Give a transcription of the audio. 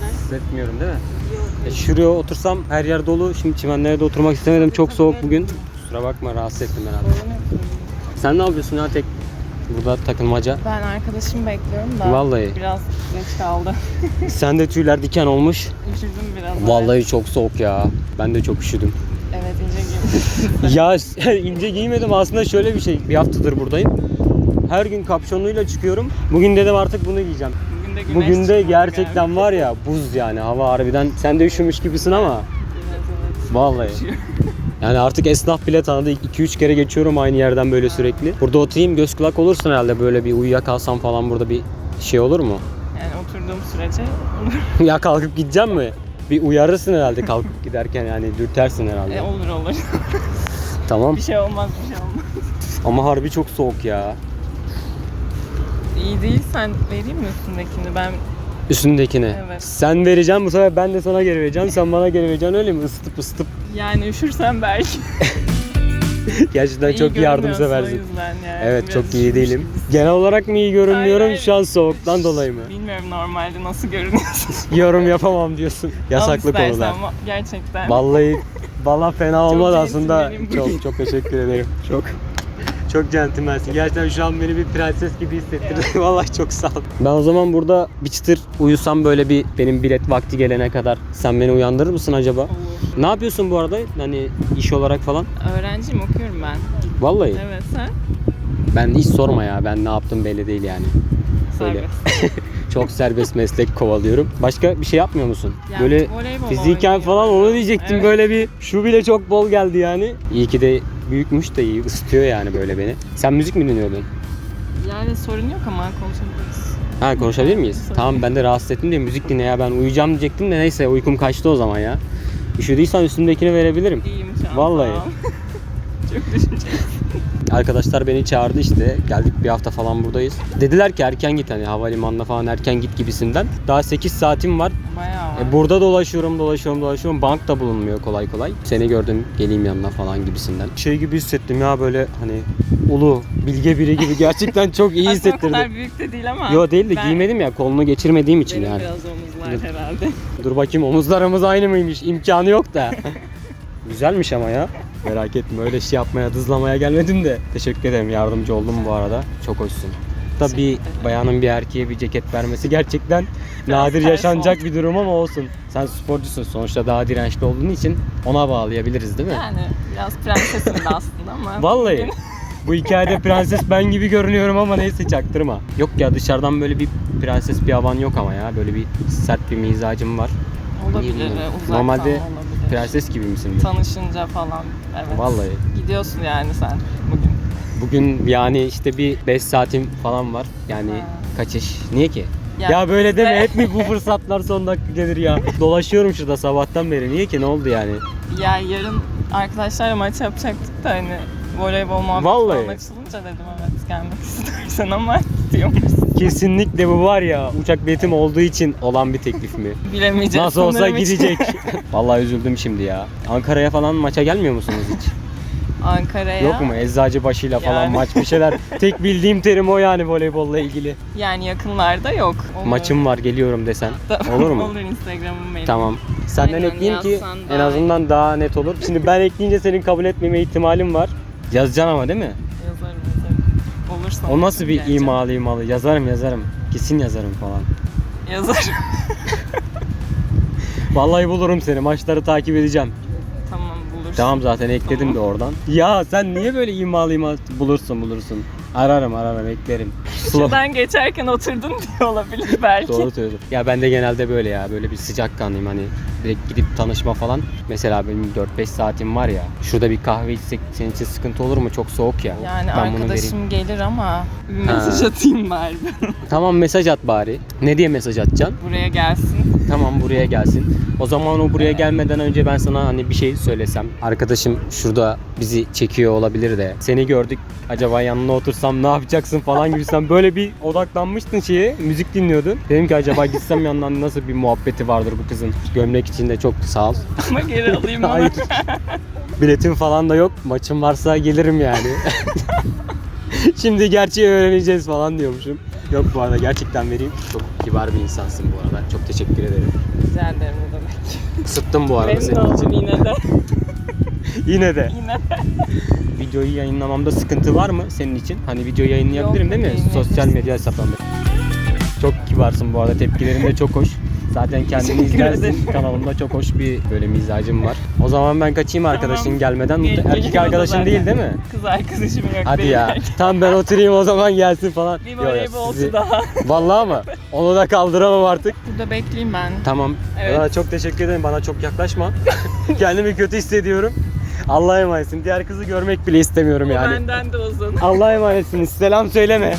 Rahatsız etmiyorum değil mi? E, şuraya otursam her yer dolu. Şimdi çimenlere de oturmak istemedim. Çok soğuk bugün. Kusura bakma rahatsız ettim herhalde. Sen ne yapıyorsun ya tek burada takılmaca? Ben arkadaşımı bekliyorum da. Vallahi. Biraz geç kaldı. Sende tüyler diken olmuş. Üşüdüm biraz. Vallahi çok soğuk ya. Ben de çok üşüdüm. Evet ince gibi. ya ince giymedim aslında şöyle bir şey. Bir haftadır buradayım. Her gün kapşonluyla çıkıyorum. Bugün dedim artık bunu giyeceğim. Bugün de güneş Bugün de çıkmadı gerçekten var ya buz yani hava harbiden. Sen de üşümüş gibisin ama vallahi. Yani artık esnaf bile tanıdı. 2-3 kere geçiyorum aynı yerden böyle sürekli. Burada oturayım göz kulak olursun herhalde böyle bir uyuyakalsam falan burada bir şey olur mu? Yani oturduğum sürece olur. ya kalkıp gideceğim mi? Bir uyarırsın herhalde kalkıp giderken yani dürtersin herhalde. E, olur olur. Tamam bir şey olmaz bir şey olmaz. ama harbi çok soğuk ya. İyi değilsen vereyim mi üstündekini? Ben Üstündekini. Evet. Sen vereceğim bu sefer ben de sana geri vereceğim. Sen bana geri vereceksin öyle mi? Isıtıp ısıtıp. yani üşürsem belki. Gerçekten İyi çok yardımseversin. yani. Evet Biraz çok iyi değilim. gibisin. Genel olarak mı iyi görünmüyorum Hayır, şu an soğuktan dolayı mı? Bilmiyorum normalde nasıl görünüyorsun. Yorum yapamam diyorsun. Yasaklı Al konular. Gerçekten. Vallahi valla fena olmaz aslında. Çok çok teşekkür ederim. Çok çok centilmensin. Gerçekten şu an beni bir prenses gibi hissettirdin. Vallahi çok sağ ol. Ben o zaman burada bir çıtır uyusam böyle bir benim bilet vakti gelene kadar sen beni uyandırır mısın acaba? Olur. Ne yapıyorsun bu arada? Hani iş olarak falan? Öğrenciyim okuyorum ben. Vallahi Evet sen? ben hiç sorma ya. Ben ne yaptım belli değil yani. Böyle. Serbest. Çok serbest meslek kovalıyorum. Başka bir şey yapmıyor musun? Yani böyle fiziken falan onu diyecektim. Evet. Böyle bir şu bile çok bol geldi yani. İyi ki de büyükmüş de iyi ısıtıyor yani böyle beni. Sen müzik mi dinliyordun? Yani sorun yok ama konuşabiliriz. Ha konuşabilir miyiz? Tabii. Tamam ben de rahatsız ettim diye müzik dinle ya ben uyuyacağım diyecektim de neyse uykum kaçtı o zaman ya. Üşüdüysen üstündekini verebilirim. İyiyim şu an. Vallahi. çok düşünceli. Arkadaşlar beni çağırdı işte. Geldik bir hafta falan buradayız. Dediler ki erken git hani havalimanına falan erken git gibisinden. Daha 8 saatim var. Bayağı var. E, burada dolaşıyorum, dolaşıyorum, dolaşıyorum. Bank da bulunmuyor kolay kolay. Seni gördüm, geleyim yanına falan gibisinden. Şey gibi hissettim ya böyle hani ulu, bilge biri gibi gerçekten çok iyi Aslında o kadar hissettirdi. büyük de değil ama. Yo değil de ben- giymedim ya kolunu geçirmediğim için Benim yani. biraz omuzlar herhalde. Dur bakayım omuzlarımız aynı mıymış? İmkanı yok da. Güzelmiş ama ya. Merak etme öyle şey yapmaya, dızlamaya gelmedim de. Teşekkür ederim yardımcı oldum bu arada. Çok hoşsun. Teşekkür ederim. bayanın bir erkeğe bir ceket vermesi gerçekten nadir yaşanacak bir durum ama olsun. Sen sporcusun sonuçta daha dirençli olduğun için ona bağlayabiliriz değil mi? Yani biraz prensesim de aslında ama. Vallahi. Bu hikayede prenses ben gibi görünüyorum ama neyse çaktırma. Yok ya dışarıdan böyle bir prenses bir havan yok ama ya. Böyle bir sert bir mizacım var. Olabilir. Bilmiyorum. Uzaktan Normalde olabilir. Prenses gibi misin? Tanışınca falan. Evet. Vallahi. Gidiyorsun yani sen bugün. Bugün yani işte bir 5 saatim falan var. Yani kaçış. Niye ki? Ya Ya, böyle deme hep mi bu fırsatlar son dakika gelir ya. Dolaşıyorum şurada sabahtan beri. Niye ki? Ne oldu yani? Ya yarın arkadaşlarla maç yapacaktık da hani voleybol muhabbeti Vallahi. falan açılınca dedim evet gelmek istersen ama gidiyormuşsun. Kesinlikle bu var ya uçak biletim olduğu için olan bir teklif mi? Bilemeyeceğiz Nasıl olsa sanırım hiç. gidecek. Vallahi üzüldüm şimdi ya. Ankara'ya falan maça gelmiyor musunuz hiç? Ankara'ya. Yok mu? Eczacıbaşı'yla falan Yani. maç bir şeyler. Tek bildiğim terim o yani voleybolla ilgili. Yani yakınlarda yok. Olur. Maçım var geliyorum desen. Da- Olur mu? Olur Instagram'ım benim. Tamam. Senden Aynen, ekleyeyim ki yazsan en daha azından daha net olur. Şimdi ben ekleyince senin kabul etmeme ihtimalim var. Yazacaksın ama değil mi? Yazarım yazarım. Olursa O nasıl bir geleceğim. imalı imalı? Yazarım yazarım. Kesin yazarım falan. Yazarım. Vallahi bulurum seni. Maçları takip edeceğim. Tamam zaten ekledim de oradan. Ya sen niye böyle imalı imalı bulursun bulursun. Ararım ararım eklerim. Slow. Şuradan geçerken oturdun diye olabilir belki. Doğru söylüyorsun. Ya ben de genelde böyle ya böyle bir sıcakkanlıyım hani direkt gidip tanışma falan. Mesela benim 4-5 saatim var ya. Şurada bir kahve içsek senin için sıkıntı olur mu? Çok soğuk ya. Yani ben arkadaşım gelir ama bir mesaj atayım bari. Tamam mesaj at bari. Ne diye mesaj atacaksın? Buraya gelsin. Tamam buraya gelsin. O zaman o buraya gelmeden önce ben sana hani bir şey söylesem. Arkadaşım şurada bizi çekiyor olabilir de. Seni gördük. Acaba yanına otursam ne yapacaksın falan gibi sen böyle bir odaklanmıştın şeye. Müzik dinliyordun. Dedim ki acaba gitsem yanından nasıl bir muhabbeti vardır bu kızın. Gömlek için de çok sağ ol. Ama geri alayım onu. Hayır. Biletim falan da yok. Maçım varsa gelirim yani. Şimdi gerçeği öğreneceğiz falan diyormuşum. Yok bu arada gerçekten vereyim. Çok kibar bir insansın bu arada. Çok teşekkür ederim. Rica ederim ne demek. Isıttım bu arada Memnun senin oldum için. yine de. Yine de. Yine de. Videoyu yayınlamamda sıkıntı var mı senin için? Hani videoyu yayınlayabilirim Yok, değil mi? yayınlayabilirsin. Sosyal medya hesaplarında. Çok kibarsın bu arada. Tepkilerin de çok hoş. Zaten kendini izlersin. Kanalımda çok hoş bir böyle mizacım var. O zaman ben kaçayım arkadaşın Tamam. gelmeden. Gel- Erkek arkadaşın değil değil mi? Kız arkadaşım yok. Hadi ya. Tam ben oturayım o zaman gelsin falan. Bir Yo, yo, voleybolcu sizi- daha. Vallahi mı? Onu da kaldıramam artık. Burada bekleyeyim ben. Tamam. Evet. Bana çok teşekkür ederim. Bana çok yaklaşma. Kendimi kötü hissediyorum. Allah'a emanetsin. Diğer kızı görmek bile istemiyorum Bu yani. benden de uzun. Allah'a emanetsiniz. Selam söyleme.